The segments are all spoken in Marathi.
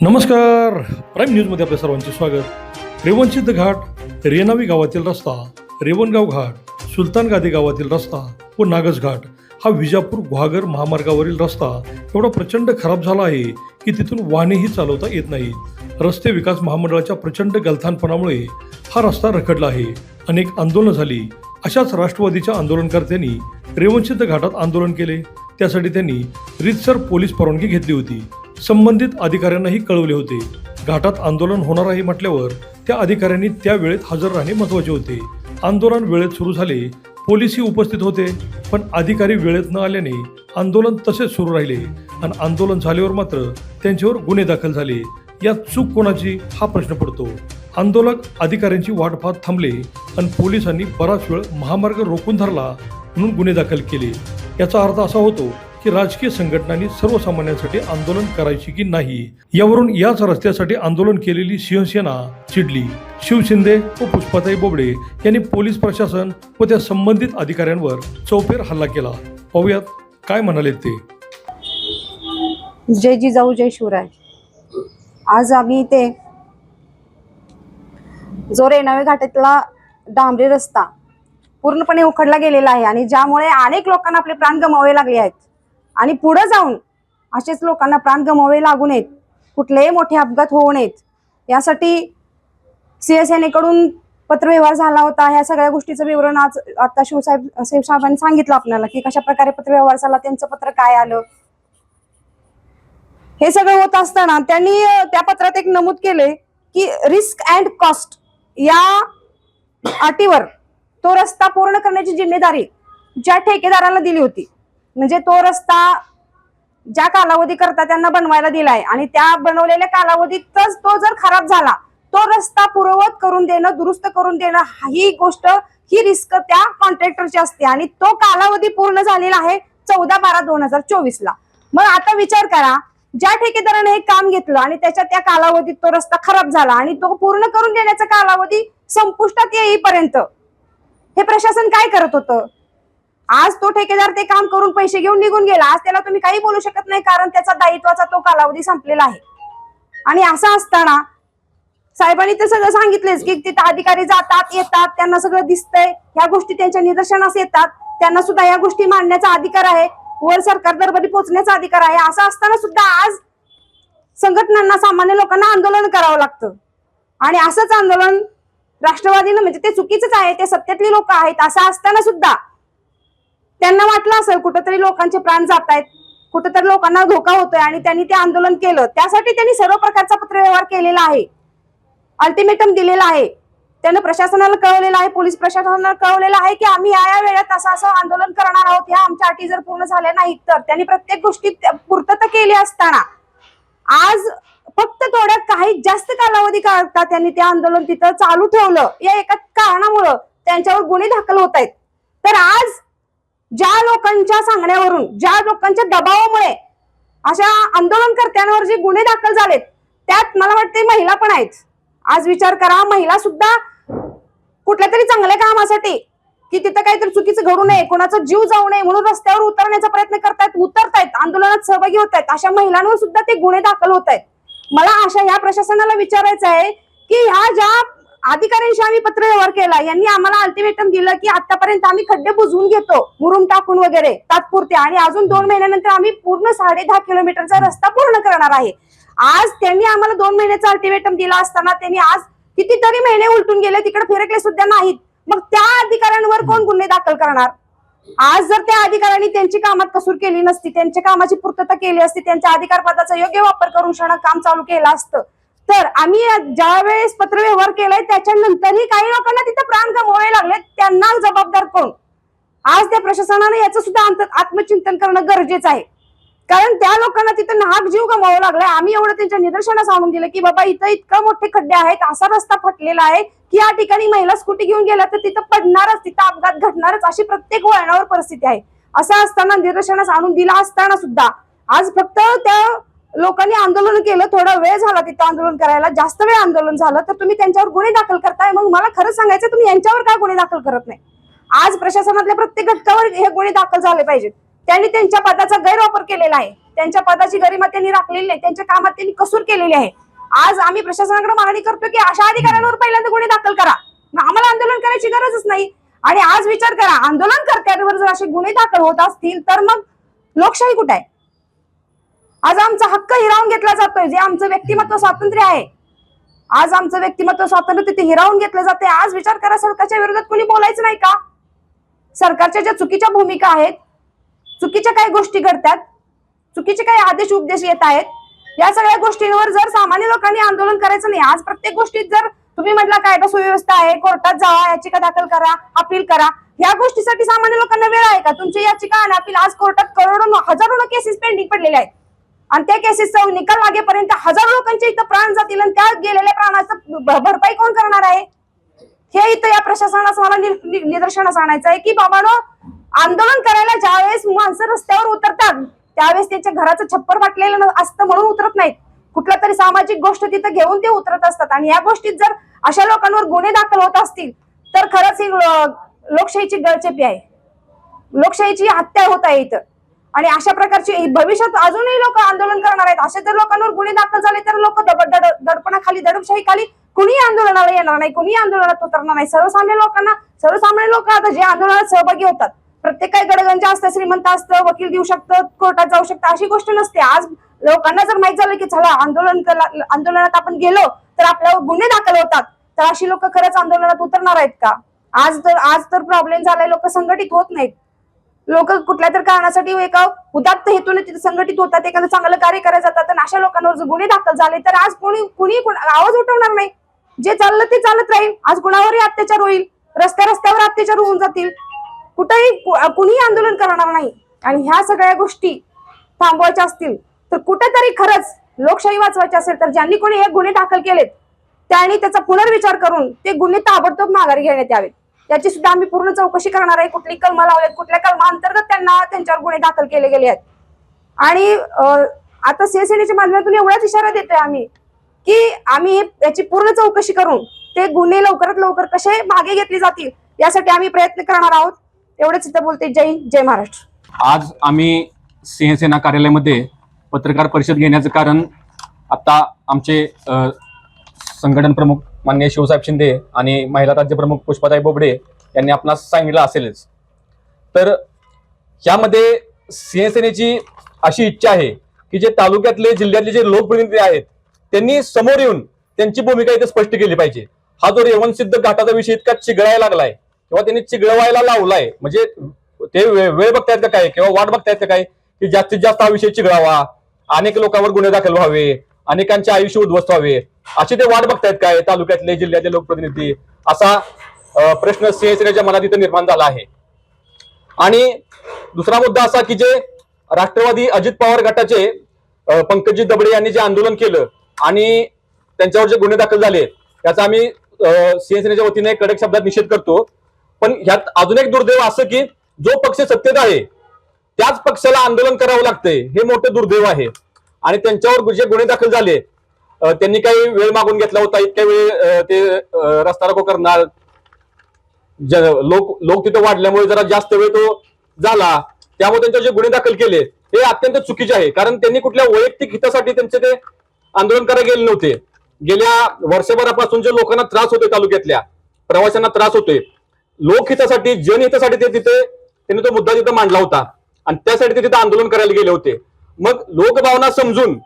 नमस्कार. प्राईम न्यूजमध्ये आपल्या सर्वांचे स्वागत. रेवणसिद्ध घाट रेनावी गावातील रस्ता रेवणगाव घाट सुलतान गादी गावातील रस्ता व नागस घाट हा विजापूर गुहागर महामार्गावरील रस्ता एवढा प्रचंड खराब झाला आहे की तिथून वाहनेही चालवता येत नाही. रस्ते विकास महामंडळाच्या प्रचंड गलथानपणामुळे हा रस्ता रखडला आहे. अनेक आंदोलनं झाली. अशाच राष्ट्रवादीच्या आंदोलनकर्त्यांनी रेवणसिद्ध घाटात आंदोलन केले. त्यासाठी त्यांनी रितसर पोलीस परवानगी घेतली होती. संबंधित अधिकाऱ्यांनाही कळवले होते. घाटात आंदोलन होणार आहे म्हटल्यावर त्या अधिकाऱ्यांनी त्या वेळेत हजर राहणे महत्त्वाचे होते. आंदोलन वेळेत सुरू झाले पोलीसही उपस्थित होते पण अधिकारी वेळेत न आल्याने आंदोलन तसेच सुरू राहिले आणि आंदोलन झाल्यावर मात्र त्यांच्यावर गुन्हे दाखल झाले. यात चूक कोणाची? हा प्रश्न पडतो. आंदोलक अधिकाऱ्यांची वाट पाहत थांबले आणि पोलिसांनी बराच वेळ महामार्ग रोखून धरला म्हणून गुन्हे दाखल केले. याचा अर्थ असा होतो की राजकीय संघटनांनी सर्वसामान्यांसाठी आंदोलन करायची की नाही? यावरून याच रस्त्यासाठी आंदोलन केलेली शिवसेना चिडली. शिवशिंदे व पुष्पाताई बोबडे यांनी पोलीस प्रशासन व त्या संबंधित अधिकाऱ्यांवर चौफेर हल्ला केला. पाहूयात काय म्हणाले ते. जय जिजाऊ जय शिवराय. आज आम्ही इथे जो रेणावे घाटातला डांबरी रस्ता पूर्णपणे उखडला गेलेला आहे आणि ज्यामुळे अनेक लोकांना आपले प्राण गमावे लागले आहेत. आणि पुढे जाऊन असेच लोकांना प्राण गमावे लागू नयेत. कुठलेही मोठे अपघात होऊ नयेत. यासाठी शिवसेनेकडून पत्रव्यवहार झाला होता. ह्या सगळ्या गोष्टीचं विवरण आज आता शिवसाहेब शिवसाहेबांनी सांगितलं आपल्याला की कशा प्रकारे पत्रव्यवहार झाला त्यांचं पत्र काय आलं. हे सगळं होत असताना त्यांनी त्या पत्रात एक नमूद केले की रिस्क अँड कॉस्ट या अटीवर तो रस्ता पूर्ण करण्याची जिम्मेदारी ज्या ठेकेदाराला दिली होती. म्हणजे तो रस्ता ज्या कालावधी करता त्यांना बनवायला दिलाय आणि त्या बनवलेल्या कालावधीतच तो जर खराब झाला तो रस्ता पूर्ववत करून देणं दुरुस्त करून देणं ही गोष्ट ही रिस्क त्या कॉन्ट्रॅक्टरची असते. आणि तो कालावधी पूर्ण झालेला आहे चौदा बारा दोन हजार चोवीस ला मग आता विचार करा ज्या ठेकेदाराने हे काम घेतलं आणि त्याच्या त्या कालावधीत तो रस्ता खराब झाला आणि तो पूर्ण करून देण्याचा कालावधी संपुष्टात येईपर्यंत हे प्रशासन काय करत होतं? आज तो ठेकेदार ते काम करून पैसे घेऊन निघून गेला. आज त्याला तुम्ही काही बोलू शकत नाही कारण त्याचा दायित्वाचा तो कालावधी संपलेला आहे. आणि असं असताना साहेबांनी तर सगळं सांगितलेच की तिथं अधिकारी जातात येतात त्यांना सगळं दिसतंय. ह्या गोष्टी त्यांच्या निदर्शनास येतात. त्यांना सुद्धा या गोष्टी मांडण्याचा अधिकार आहे. वर सरकार दरबारी पोहोचण्याचा अधिकार आहे. असं असताना सुद्धा आज संघटनांना सामान्य लोकांना आंदोलन करावं लागतं. आणि असंच आंदोलन राष्ट्रवादीनं म्हणजे ते चुकीचंच आहे ते सत्यातली लोक आहेत असं असताना सुद्धा त्यांना वाटलं असेल कुठंतरी लोकांचे प्राण जात आहेत कुठंतरी लोकांना धोका होतोय आणि त्यांनी ते आंदोलन केलं. त्यासाठी त्यांनी सर्व प्रकारचा पत्रव्यवहार केलेला आहे. अल्टिमेटम दिलेला आहे. त्यानं प्रशासनाला कळवलेलं आहे पोलीस प्रशासनाला कळवलेलं आहे की आम्ही या या वेळेत असं असं आंदोलन करणार आहोत ह्या आमच्या अटी जर पूर्ण झाल्या नाहीत तर. त्यांनी प्रत्येक गोष्टी पूर्तता केली असताना. आज फक्त थोड्या काही जास्त कालावधी करता त्यांनी ते आंदोलन तिथं चालू ठेवलं. या एका कारणामुळं त्यांच्यावर गुन्हे दाखल होत आहेत. तर आज ज्या लोकांच्या सांगण्यावरून ज्या लोकांच्या दबावामुळे अशा आंदोलनकर्त्यांवर जे गुन्हे दाखल झालेत त्यात मला वाटते महिला पण आहेत. आज विचार करा महिला सुद्धा कुठल्या तरी चांगल्या कामासाठी की तिथं काहीतरी चुकीचं घडू नये कोणाचा जीव जाऊ नये म्हणून रस्त्यावर उतरण्याचा प्रयत्न करतायत उतरतायत आंदोलनात सहभागी होत आहेत अशा महिलांवर सुद्धा ते गुन्हे दाखल होत आहेत मला अशा या प्रशासनाला विचारायचं आहे की ह्या ज्या अधिकाऱ्यांशी आम्ही पत्र व्यवहार केला. यांनी आम्हाला अल्टिमेटम दिलं की आतापर्यंत आम्ही खड्डे बुजवून घेतो मुरुम टाकून वगैरे. तात्पुरते. आणि अजून दोन महिन्यानंतर आम्ही पूर्ण साडे दहा किलोमीटरचा रस्ता पूर्ण करणार आहे. आज त्यांनी आम्हाला दोन महिन्याचा अल्टिमेटम दिला असताना त्यांनी आज कितीतरी महिने उलटून गेले तिकडे फिरकले सुद्धा नाहीत. मग त्या अधिकाऱ्यांवर कोण गुन्हे दाखल करणार? आज जर त्या अधिकाऱ्यांनी त्यांची कामात कसूर केली नसती त्यांच्या कामाची पूर्तता केली असती त्यांच्या अधिकार पदाचा योग्य वापर करून क्षण काम चालू केलं असतं तर आम्ही ज्या वेळेस पत्रव्यवहार केलाय त्याच्यानंतरही काही लोकांना तिथे प्राण गमवावे लागले त्यांना जबाबदार कोण? आज त्या प्रशासनाने याचं सुद्धा अंत- आत्मचिंतन करणं गरजेचं आहे. कारण त्या लोकांना तिथं नाहक जीव गमावा लागलाय. आम्ही एवढं त्यांच्या निदर्शनास आणून दिलं की बाबा इथं इतकं मोठे खड्डे आहेत असा रस्ता फटलेला आहे की या ठिकाणी महिला स्कूटी घेऊन गेल्या तर तिथं पडणारच तिथं अपघात घडणारच अशी प्रत्येक वळणावर परिस्थिती आहे. असं असताना निदर्शनास आणून दिला असताना सुद्धा. आज फक्त त्या लोकांनी आंदोलन केलं थोडा वेळ झाला तिथं आंदोलन करायला जास्त वेळ आंदोलन झालं तर तुम्ही त्यांच्यावर गुन्हे दाखल करताय. मग मला खरं सांगायचं तुम्ही यांच्यावर काय गुन्हे दाखल करत नाही? आज प्रशासनातल्या प्रत्येक घटकावर हे गुन्हे दाखल झाले पाहिजेत. त्यांनी त्यांच्या पदाचा गैरवापर केलेला आहे. त्यांच्या पदाची गरिमा त्यांनी राखलेली नाही. त्यांच्या कामात त्यांनी कसूर केलेली आहे. आज आम्ही प्रशासनाकडे मागणी करतो की अशा अधिकाऱ्यांवर पहिल्यांदा गुन्हे दाखल करा. मग आम्हाला आंदोलन करायची गरजच नाही. आणि आज विचार करा आंदोलन कर्त्यांवर जर असे गुन्हे दाखल होत असतील तर मग लोकशाही कुठे आहे? आज आमचा हक्क हिरावून घेतला जातोय जे आमचं व्यक्तिमत्व स्वातंत्र्य आहे. आज आमचं व्यक्तिमत्व स्वातंत्र्य तिथे हिरावून घेतलं जाते आज विचार करा सरकारच्या विरोधात कोणी बोलायचं नाही का? सरकारच्या ज्या चुकीच्या भूमिका आहेत चुकीच्या काही गोष्टी घडतात चुकीचे काही आदेश उपदेश येत आहेत या सगळ्या गोष्टींवर जर सामान्य लोकांनी आंदोलन करायचं नाही आज प्रत्येक गोष्टीत जर तुम्ही म्हटला कायदा सुव्यवस्था आहे कोर्टात जावा याचिका दाखल करा अपील करा या गोष्टीसाठी सामान्य लोकांना वेळ आहे का? तुमची याचिका आणि अपील आज कोर्टात करोडो हजारो केसेस पेंडिंग पडलेल्या आहेत. आणि त्या केसेसचा निकाल लागेपर्यंत हजारो लोकांचे इथं प्राण जातील आणि त्या गेलेल्या प्राणाचं भरपाई कोण करणार आहे? हे इथं या प्रशासनास मला नि- निदर्शनास आणायचं आहे की बाबानो आंदोलन करायला ज्यावेळेस माणसं रस्त्यावर उतरतात त्यावेळेस त्यांच्या घराचं छप्पर फाटलेलं न- असतं म्हणून उतरत नाहीत. कुठल्या तरी सामाजिक गोष्ट तिथं घेऊन ते उतरत असतात. आणि या गोष्टीत जर अशा लोकांवर गुन्हे दाखल होत असतील तर खरंच ही लोकशाहीची गळचेपी आहे. लोकशाहीची हत्या होत आहे इथं. आणि अशा प्रकारची भविष्यात अजूनही लोक आंदोलन करणार आहेत. असे जर लोकांवर गुन्हे दाखल झाले तर लोक दडपणाखाली दडपशाही खाली कुणीही आंदोलनाला येणार नाही कुणीही आंदोलनात उतरणार नाही. सर्वसामान्य लोकांना सर्वसामान्य लोक आता जे आंदोलनात सहभागी होतात प्रत्येक काही गडगंज असतं श्रीमंत असतं वकील देऊ शकतं कोर्टात जाऊ शकतं अशी गोष्ट नसते. आज लोकांना जर माहीत झालं की चला आंदोलन आंदोलनात आपण गेलो तर आपल्यावर गुन्हे दाखल होतात. तर अशी लोक खरंच आंदोलनात उतरणार आहेत का? आज तर आज तर प्रॉब्लेम झालाय लोक संघटित होत नाहीत. लोक कुठल्या तर कारणासाठी एका उदात्त हेतूने तिथे संघटित होतात एखादं चांगलं कार्य करायला जातात आणि अशा लोकांवर जर गुन्हे दाखल झाले तर आज कोणी कुणी आवाज उठवणार नाही. जे चाललं ते चालत राहील. आज कुणावरही अत्याचार होईल. रस्त्या रस्त्यावर अत्याचार होऊन जातील. कुठेही कुणीही आंदोलन करणार नाही. आणि ह्या सगळ्या गोष्टी थांबवायच्या असतील तर कुठेतरी खरंच लोकशाही वाचवायची असेल तर ज्यांनी कोणी हे गुन्हे दाखल केलेत त्यांनी त्याचा पुनर्विचार करून ते गुन्हे ताबडतोब माघारी घेण्यात यावेत. याची सुद्धा आम्ही पूर्ण चौकशी करणार आहे. कुठली कलमा लावल्यात कुठल्या कलमा अंतर्गत त्यांना त्यांच्यावर गुन्हे दाखल केले गेले आहेत. आणि आता शिवसेनेच्या माध्यमातून एवढाच इशारा देतोय आम्ही की आम्ही याची पूर्ण चौकशी करून ते गुन्हे लवकरात लवकर कसे मागे घेतले जातील यासाठी आम्ही प्रयत्न करणार आहोत. एवढंच इथं बोलते. जय जय महाराष्ट्र. आज आम्ही सिंहसेना कार्यालयामध्ये पत्रकार परिषद घेण्याचं कारण आता आमचे संघटन प्रमुख मान्य शिवसाहेब शिंदे आणि महिला राज्यप्रमुख पुष्पाताई बोबडे यांनी आपणास सांगितलं असेलच. तर यामध्ये शिवसेनेची अशी इच्छा आहे की जे तालुक्यातले जिल्ह्यातले जे लोकप्रतिनिधी आहेत त्यांनी समोर येऊन त्यांची भूमिका इथे स्पष्ट केली पाहिजे. हा जो रेवणसिद्ध घाटाचा विषय इतका चिघळायला लागलाय किंवा त्यांनी चिघळवायला लावलाय म्हणजे ते वेळ बघतायत का काय किंवा वाट बघतायत का काय की जास्तीत जास्त हा विषय चिघळावा अनेक लोकांवर गुन्हे दाखल व्हावे अनेकांचे आयुष्य उद्ध्वस्त व्हावे. अशी ते वाट बघतायत काय? तालुक्यातले जिल्ह्यातले लोकप्रतिनिधी. असा प्रश्न सिंहसेनेच्या मनात इथं निर्माण झाला आहे. आणि दुसरा मुद्दा असा की जे राष्ट्रवादी अजित पवार गटाचे पंकजी दबडे यांनी जे आंदोलन केलं आणि त्यांच्यावर जे गुन्हे दाखल झाले त्याचा आम्ही अ, शिवसेनेच्या वतीने कडक शब्दात निषेध करतो. पण ह्यात अजून एक दुर्दैव असं की जो पक्ष सत्तेत आहे त्याच पक्षाला आंदोलन करावं लागतंय हे मोठं दुर्दैव आहे. आणि त्यांच्यावर जे गुन्हे दाखल झाले त्यांनी काही वेळ मागून घेतला होता इतक्या वेळ ते रस्ता रोको करणार. लोक लोक तिथं वाढल्यामुळे जरा जास्त वेळ तो झाला. त्यामुळे त्यांच्या जे गुन्हे दाखल केले हे अत्यंत चुकीचे आहे. कारण त्यांनी कुठल्या वैयक्तिक हितासाठी त्यांचे ते आंदोलन करायला गेले नव्हते. गेल्या वर्षभरापासून जे लोकांना त्रास होतोय तालुक्यातल्या प्रवाशांना त्रास होतोय लोकहितासाठी जनहितासाठी ते तिथे त्यांनी तो मुद्दा तिथं मांडला होता. आणि त्यासाठी ते तिथे आंदोलन करायला गेले होते. मग लोकभावना समजून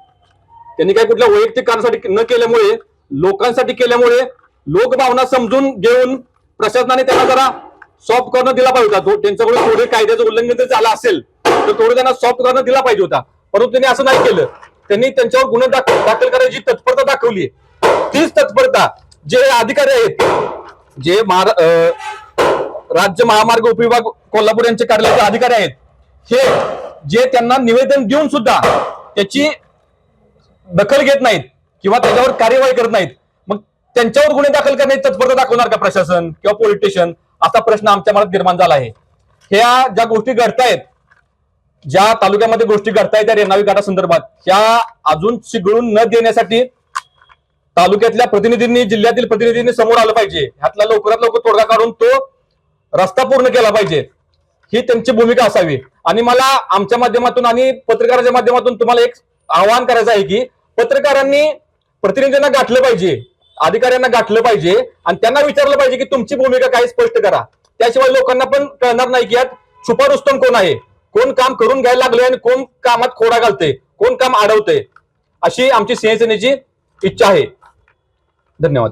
त्यांनी काय कुठल्या वैयक्तिक कारणासाठी न केल्यामुळे लोकांसाठी केल्यामुळे लोकभावना समजून घेऊन प्रशासनाने त्यांना जरा सॉफ्ट कॉर्नर दिला पाहिजे होता. तो- त्यांच्याकडून थोडे कायद्याचं उल्लंघन जर झालं असेल तर थोडं त्यांना सॉफ्ट कॉर्नर दिला पाहिजे होता. परंतु त्यांनी असं नाही केलं. त्यांनी त्यांच्यावर गुन्हे दाखल करायची तत्परता दाखवली तीच तत्परता जे अधिकारी आहेत जे महारा राज्य महामार्ग उपविभाग कोल्हापूर यांचे कार्यालयाचे अधिकारी आहेत हे जे त्यांना निवेदन देऊन सुद्धा त्याची दखल घेत नाहीत किंवा त्याच्यावर कार्यवाही करत नाहीत मग त्यांच्यावर गुन्हे दाखल करण्याची तत्परता दाखवणार का प्रशासन किंवा पोलीस स्टेशन? असा प्रश्न आमच्या मनात निर्माण झाला आहे. ह्या ज्या गोष्टी घडतायत ज्या तालुक्यामध्ये गोष्टी घडतायत त्या रेणावी घाटा संदर्भात ह्या अजून चिघळून न देण्यासाठी तालुक्यातल्या प्रतिनिधींनी जिल्ह्यातील प्रतिनिधींनी समोर आलं पाहिजे. ह्यातला लवकरात लवकर तोडगा काढून तो रस्ता पूर्ण केला पाहिजे. ही त्यांची भूमिका असावी. आणि मला आमच्या माध्यमातून आणि पत्रकाराच्या माध्यमातून तुम्हाला एक आवाहन करायचं आहे की पत्रकारांनी प्रतिनिधींना गाठलं पाहिजे अधिकाऱ्यांना गाठलं पाहिजे आणि त्यांना विचारलं पाहिजे की तुमची भूमिका काय स्पष्ट करा. त्याशिवाय लोकांना पण कळणार नाही की यात छुपा रुस्तम कोण आहे. कोण काम करून घ्यायला लागले आणि कोण कामात खोडा घालते कोण काम अडवते अशी आमची सिंहसेनेची इच्छा आहे. धन्यवाद.